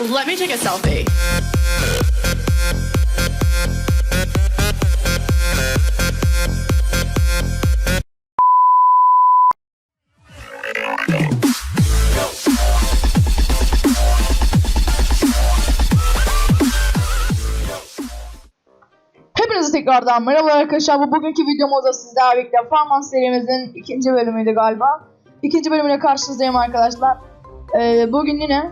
Let me take a selfie. Tekrardan merhaba arkadaşlar. Bu bugünkü videomuzda sizlerle birlikte Farmans serimizin ikinci bölümüydü galiba. İkinci bölümüne karşınızdayım arkadaşlar. Ee, bugün yine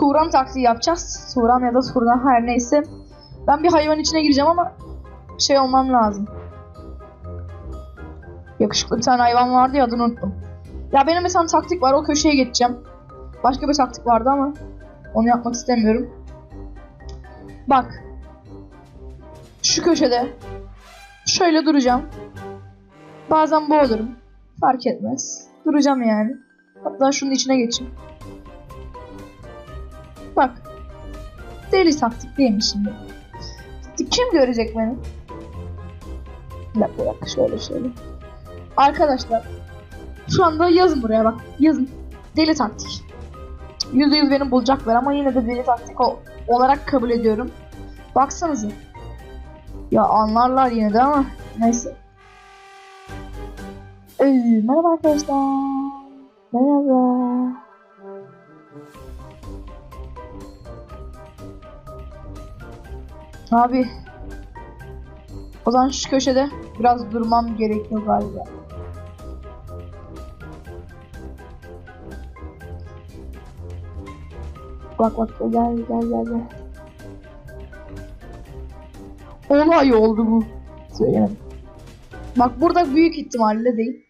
Turan taktiği yapacağız. Turan ya da Turan her neyse. Ben bir hayvan içine gireceğim ama şey olmam lazım. Yakışıklı bir tane hayvan vardı ya adını unuttum. Ya benim mesela taktik var o köşeye geçeceğim. Başka bir taktik vardı ama onu yapmak istemiyorum. Bak şu köşede şöyle duracağım. Bazen bu olurum. Fark etmez. Duracağım yani. Hatta şunun içine geçeyim. Deli taktik değil şimdi? Kim görecek beni? Bir dakika bir dakika şöyle şöyle. Arkadaşlar. Şu anda yazın buraya bak. Yazın. Deli taktik. Yüzde yüz beni bulacaklar ama yine de deli taktik olarak kabul ediyorum. Baksanıza. Ya anlarlar yine de ama neyse. Ee, merhaba arkadaşlar. Merhaba. Abi. O zaman şu köşede biraz durmam gerekiyor galiba. Bak bak gel gel gel gel. Olay oldu bu. Söylemedim. Bak burada büyük ihtimalle değil.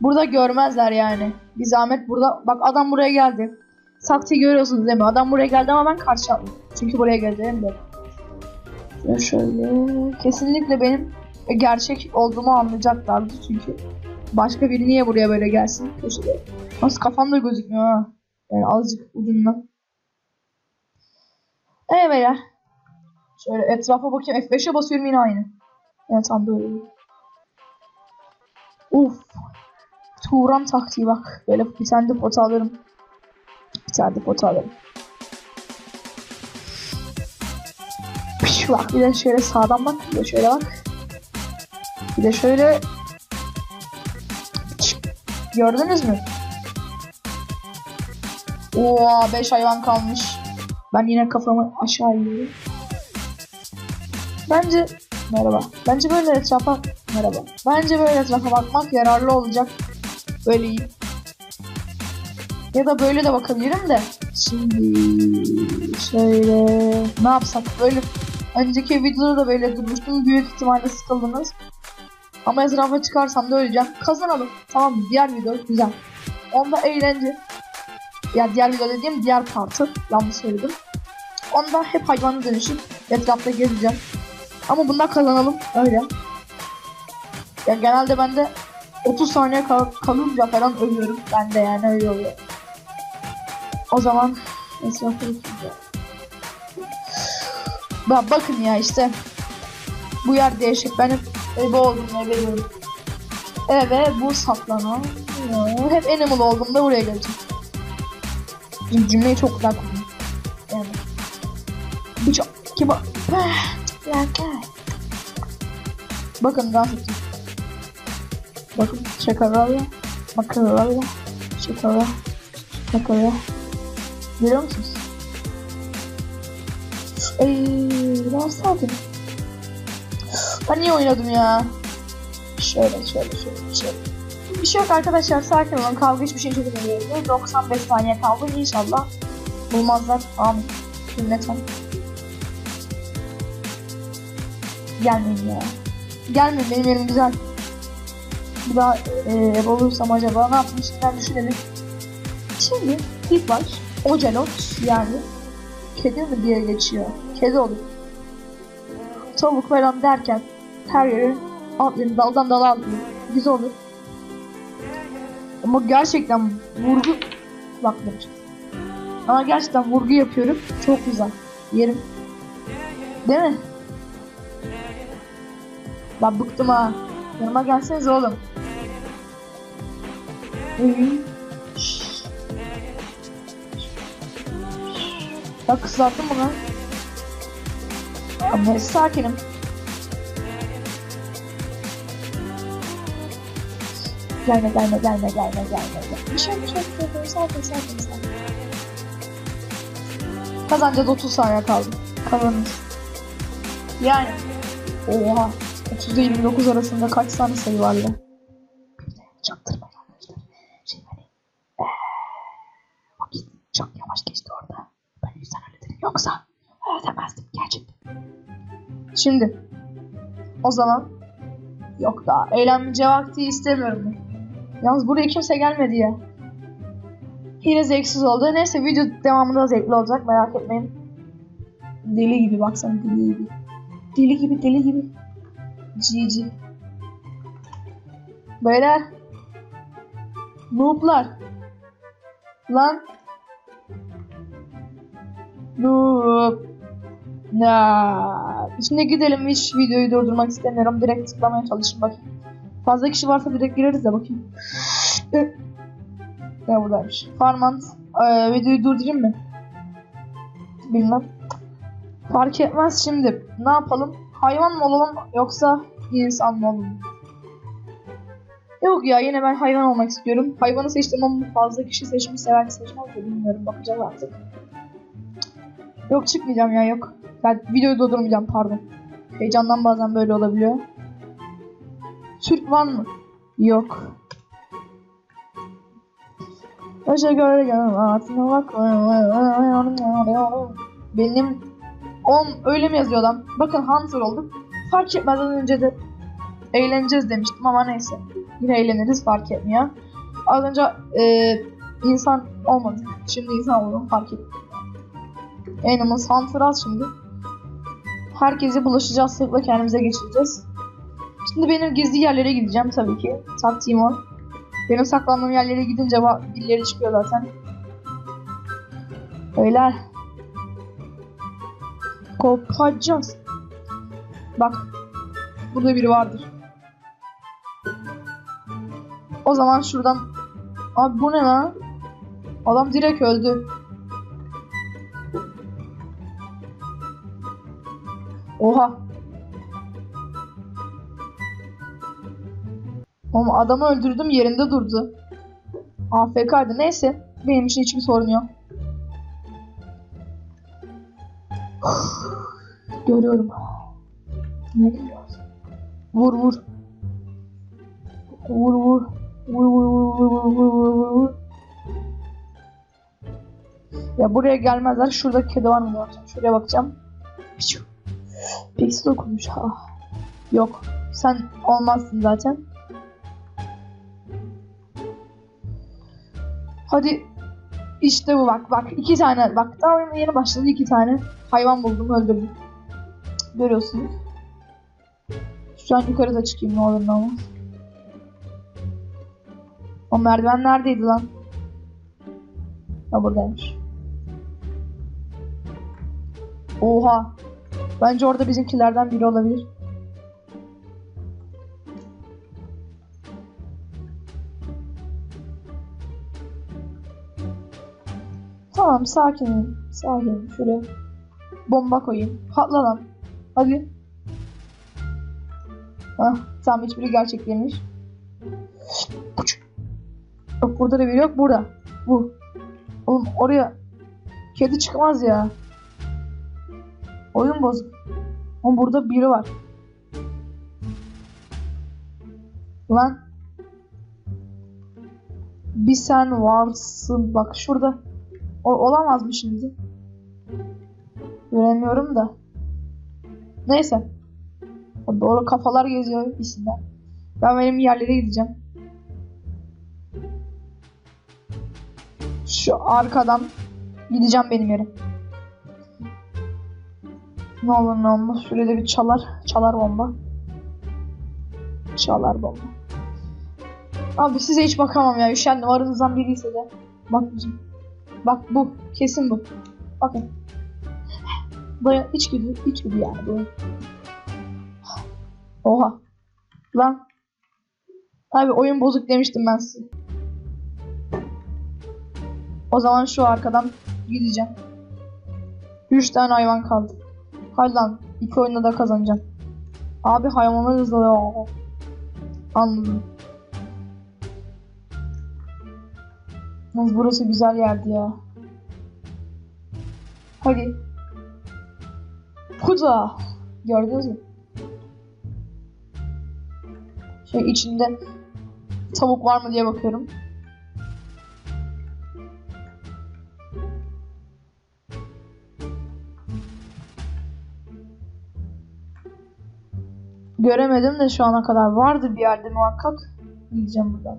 Burada görmezler yani. Bir zahmet burada. Bak adam buraya geldi. Sakti görüyorsunuz değil mi? Adam buraya geldi ama ben karşı aldım. Çünkü buraya geldi hem de. Şöyle. Kesinlikle benim gerçek olduğumu anlayacaklardı çünkü. Başka biri niye buraya böyle gelsin? Köşede. Nasıl kafam da gözükmüyor ha. Yani azıcık ucundan. Evet beyler. Şöyle etrafa bakayım. F5'e basıyorum yine aynı. Evet tam böyle. Uf. Turan taktiği bak. Böyle bir tane de pot alırım. Bir tane de pot alırım. Bak bir de şöyle sağdan bak. Bir de şöyle bak. Bir de şöyle. Gördünüz mü? Oo 5 hayvan kalmış. Ben yine kafamı aşağı iniyorum. Bence merhaba. Bence böyle etrafa merhaba. Bence böyle etrafa bakmak yararlı olacak. Böyle iyi. Ya da böyle de bakabilirim de. Şimdi şöyle ne yapsak böyle önceki videoda da böyle durmuştum. Büyük ihtimalle sıkıldınız. Ama etrafa çıkarsam da öleceğim. Kazanalım. Tamam? Diğer video güzel. Onda eğlence. Ya diğer video dediğim diğer partı. Yanlış söyledim. Onda hep hayvanı dönüşüp etrafta gezeceğim. Ama bundan kazanalım. Öyle. Ya genelde ben de 30 saniye kal kalınca falan ölüyorum. Ben de yani öyle oluyor. O zaman etrafı bakacağım. Bak bakın ya işte. Bu yer değişik. Ben hep ebe olduğumda veriyorum. Eve bu saklanan. Hep animal olduğumda buraya geleceğim. Cüm- Cümleyi çok güzel kurdum. Yani. Birçok kibar. Yakar. Bakın dans edeceğim. Bakın şakalarla, makaralarla, şakalar, şakalar. Görüyor musunuz? Eee, edin. Ben niye oynadım ya? Şöyle, şöyle, şöyle, şöyle. Bir şey yok arkadaşlar, sakin olun. Kavga hiçbir şey çözülmüyor. 95 saniye kaldı inşallah. Bulmazlar. Amin. Cümleten. Gelmeyin ya. Gelmeyin benim yerim güzel. Bir daha e, olursam acaba ne yapmışlar düşünelim. Şimdi ilk baş Ocelot yani kedi mi diye geçiyor. Kedi olur. Tavuk falan derken her yerin atlayın daldan dala atlıyor. Güzel olur. Ama gerçekten vurgu bak bak. Ama gerçekten vurgu yapıyorum. Çok güzel. Yerim. Değil mi? Ben bıktım ha. Yanıma gelseniz oğlum. Ya kızarttım bunu. Ama sakinim. Gelme gelme gelme gelme gelme. Bir şey bir şey bir şey. Sakin sakin sakin. Kazanacağız 30 saniye kaldı. Kazanırız. Yani. Oha. 30 ile 29 arasında kaç tane sayı var ya? Çaktırmayın arkadaşlar. Şey hani. vakit çok yavaş geçti orada. Ben yüzden öyle dedim. Yoksa öyle demezdim gerçekten. Şimdi. O zaman. Yok daha. Eğlenmece vakti istemiyorum. Yalnız buraya kimse gelmedi ya. Yine zevksiz oldu. Neyse video devamında zevkli olacak merak etmeyin. Deli gibi baksana deli gibi. Deli gibi deli gibi. GG. Beyler. Nooblar. Lan. Noob. Ya. Şimdi gidelim hiç videoyu durdurmak istemiyorum. Direkt tıklamaya çalışın bakayım. Fazla kişi varsa direkt gireriz de bakayım. ne buradaymış. Farmant. Ee, videoyu durdurayım mı? Bilmem. Fark etmez şimdi. Ne yapalım? Hayvan mı olalım yoksa insan mı olalım? Yok ya yine ben hayvan olmak istiyorum. Hayvanı seçtim ama fazla kişi seçmişse belki seçmez de bilmiyorum. Bakacağız artık. Yok çıkmayacağım ya yok. Ben videoyu durdurmayacağım pardon. Heyecandan bazen böyle olabiliyor. Türk var mı? Yok. Başa göre bak. Benim 10 öyle mi yazıyor adam? Bakın Hunter olduk. Fark etmeden önce de eğleneceğiz demiştim ama neyse. Yine eğleniriz fark etmiyor. Az önce e, insan olmadı. Şimdi insan oldum fark ettim. Animals Hunter az şimdi. Herkese bulaşacağız sırtla kendimize geçireceğiz. Şimdi benim gizli yerlere gideceğim tabii ki. Taktiğim o. Benim saklandığım yerlere gidince birileri çıkıyor zaten. Beyler. Kopacağız. Bak. Burada biri vardır. O zaman şuradan... Abi bu ne lan? Adam direkt öldü. Oha. Oğlum adamı öldürdüm yerinde durdu. AFK'ydı neyse. Benim için hiçbir sorun yok. Görüyorum. Ne görüyorsun? Vur vur. Vur vur. Vur vur vur vur vur vur vur vur. Ya buraya gelmezler. Şurada kedi var mı? Şuraya bakacağım. Piçu. Pixel okumuş. Ha. Yok. Sen olmazsın zaten. Hadi. İşte bu bak bak. iki tane. Bak daha oyun yeni başladı. iki tane. Hayvan buldum öldürdüm. Görüyorsunuz. Şu an yukarıda çıkayım ne olur ne olmaz. O merdiven neredeydi lan? Ha buradaymış. Oha. Bence orada bizimkilerden biri olabilir. Tamam sakinim. Sakinim. Şuraya bomba koyayım. Patla lan. Hadi. Hah, tamam hiçbiri gerçek değilmiş. Yok burada da biri yok. Burada. Bu. Oğlum oraya kedi çıkmaz ya. Oyun bozuk. Ama burada biri var. Lan. Bir sen varsın. Bak şurada. O olamaz mı şimdi? Göremiyorum da. Neyse. Doğru kafalar geziyor isimler. Ben benim yerlere gideceğim. Şu arkadan gideceğim benim yere. Ne olur ne olmaz. Şurada bir çalar. Çalar bomba. Çalar bomba. Abi size hiç bakamam ya. Üşendim. Aranızdan biriyse de. Bakmayacağım. Bak bu. Kesin bu. Bakın. Dayan. İçgüdü. İçgüdü yani bu. Oha. Lan. Abi oyun bozuk demiştim ben size. O zaman şu arkadan gideceğim. 3 tane hayvan kaldı. Hadi lan. iki oyunda da kazanacağım. Abi hayvanlar hızlı. Anladım. Yalnız burası güzel yerdi ya. Hadi. Kuda. Gördünüz mü? Şey içinde tavuk var mı diye bakıyorum. Göremedim de şu ana kadar vardı bir yerde muhakkak. Gideceğim buradan.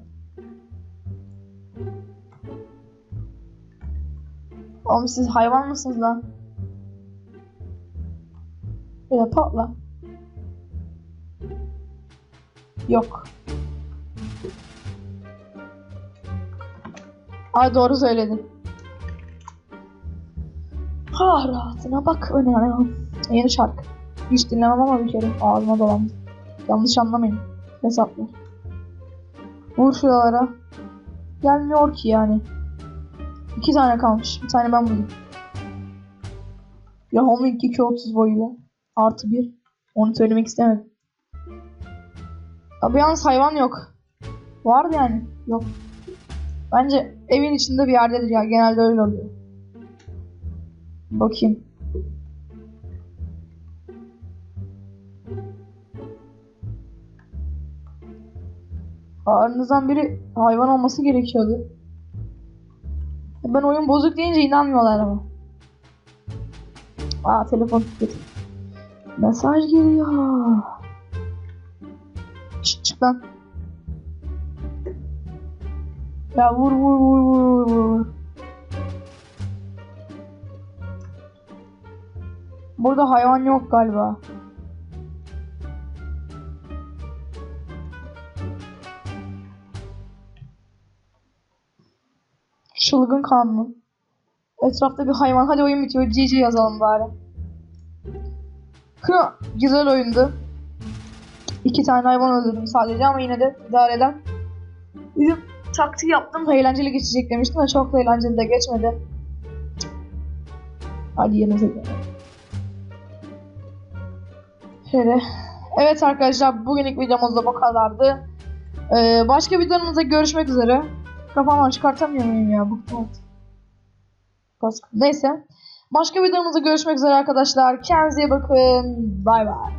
Oğlum siz hayvan mısınız lan? Böyle patla. Yok. Ay doğru söyledin. Ha rahatına bak önemli. Yeni şarkı. Hiç dinlemem ama bir kere ağzıma dolandı. Yanlış anlamayın. Hesaplar. Vur şuralara. Gelmiyor ki yani. İki tane kalmış. Bir tane ben bulayım. Ya Homing 230 boyuyla. Artı bir. Onu söylemek istemedim. Abi yalnız hayvan yok. Vardı yani. Yok. Bence evin içinde bir yerdedir ya. Genelde öyle oluyor. Bakayım. Aranızdan biri hayvan olması gerekiyordu. Ben oyun bozuk deyince inanmıyorlar ama. Aa telefon titredi. Mesaj geliyor. Çık çık lan. Ya vur vur vur vur vur. Burada hayvan yok galiba. Çılgın kanlı. Etrafta bir hayvan. Hadi oyun bitiyor. GG yazalım bari. Hı, güzel oyundu. İki tane hayvan öldürdüm sadece ama yine de idare eden. Bizim taktiği yaptım. Eğlenceli geçecek demiştim ve çok da eğlenceli de geçmedi. Hadi tekrar. Şöyle. Evet arkadaşlar bugünlük videomuz da bu kadardı. Ee, başka videomuzda görüşmek üzere. Kafamdan çıkartamıyor muyum ya? Bıktım artık. Neyse. Başka videomuzda görüşmek üzere arkadaşlar. Kendinize iyi bakın. Bay bay.